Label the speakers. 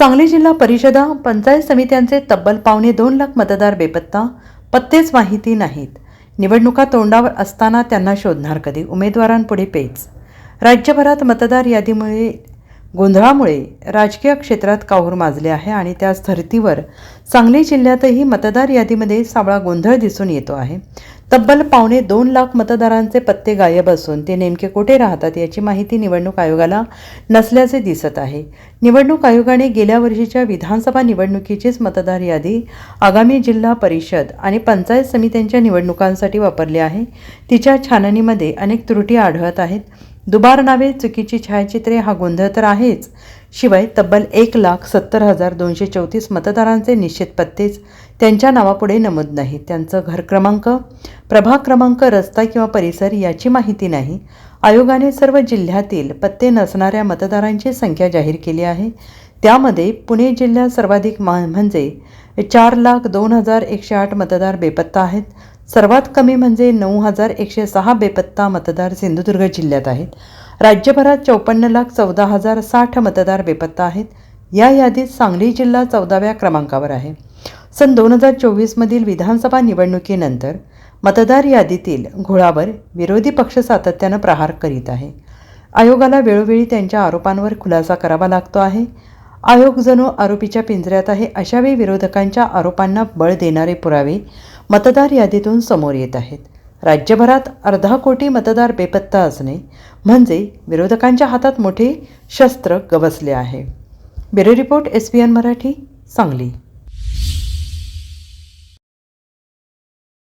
Speaker 1: सांगली जिल्हा परिषदा पंचायत समित्यांचे तब्बल पावणे दोन लाख मतदार बेपत्ता पत्तेच माहिती नाहीत. निवडणुका तोंडावर असताना त्यांना शोधणार कधी? उमेदवारांपुढे पेच. राज्यभरात मतदार यादीमुळे गोंधळामुळे राजकीय क्षेत्रात काहूर माजले आहे आणि त्याच धर्तीवर सांगली जिल्ह्यातही मतदार यादीमध्ये सावळा गोंधळ दिसून येतो आहे. तब्बल पावणे दोन लाख मतदारांचे पत्ते गायब असून ते नेमके कुठे राहतात याची माहिती निवडणूक आयोगाला नसल्याचे दिसत आहे. निवडणूक आयोगाने गेल्या वर्षीच्या विधानसभा निवडणुकीचीच मतदार यादी आगामी जिल्हा परिषद आणि पंचायत समित्यांच्या निवडणुकांसाठी वापरली आहे. तिच्या छाननीमध्ये अनेक त्रुटी आढळत आहेत. दुबार नावे चुकीची छायाचित्रे हा गोंधळ तर आहेच. शिवाय तब्बल एक लाख सत्तर हजार दोनशे चौतीस मतदारांचे निश्चित पत्तेच त्यांच्या नावापुढे नमूद नाहीत. त्यांचं घर क्रमांक प्रभाग क्रमांक रस्ता किंवा परिसर याची माहिती नाही. आयोगाने सर्व जिल्ह्यातील पत्ते नसणाऱ्या मतदारांची संख्या जाहीर केली आहे. त्यामध्ये पुणे जिल्ह्यात सर्वाधिक म्हणजे चार लाख दोन हजार एकशे आठ मतदार बेपत्ता आहेत. सर्वात कमी म्हणजे नऊ हजार एकशे सहा बेपत्ता मतदार सिंधुदुर्ग जिल्ह्यात आहेत. राज्यभरात चौपन्न लाख चौदा हजार साठ मतदार बेपत्ता आहेत. या यादीत सांगली जिल्हा चौदाव्या क्रमांकावर आहे. सन दोन हजार चोवीसमधील विधानसभा निवडणुकीनंतर मतदार यादीतील घोळावर विरोधी पक्ष सातत्यानं प्रहार करीत आहे. आयोगाला वेळोवेळी त्यांच्या आरोपांवर खुलासा करावा लागतो आहे. आयोग जणू आरोपीच्या पिंजऱ्यात आहे. अशावेळी विरोधकांच्या आरोपांना बळ देणारे पुरावे मतदार यादीतून समोर येत आहेत. राज्यभरात अर्धा कोटी मतदार बेपत्ता असणे म्हणजे विरोधकांच्या हातात मोठे शस्त्र गवसले आहे. Bureau report S P N Marathi Sangli.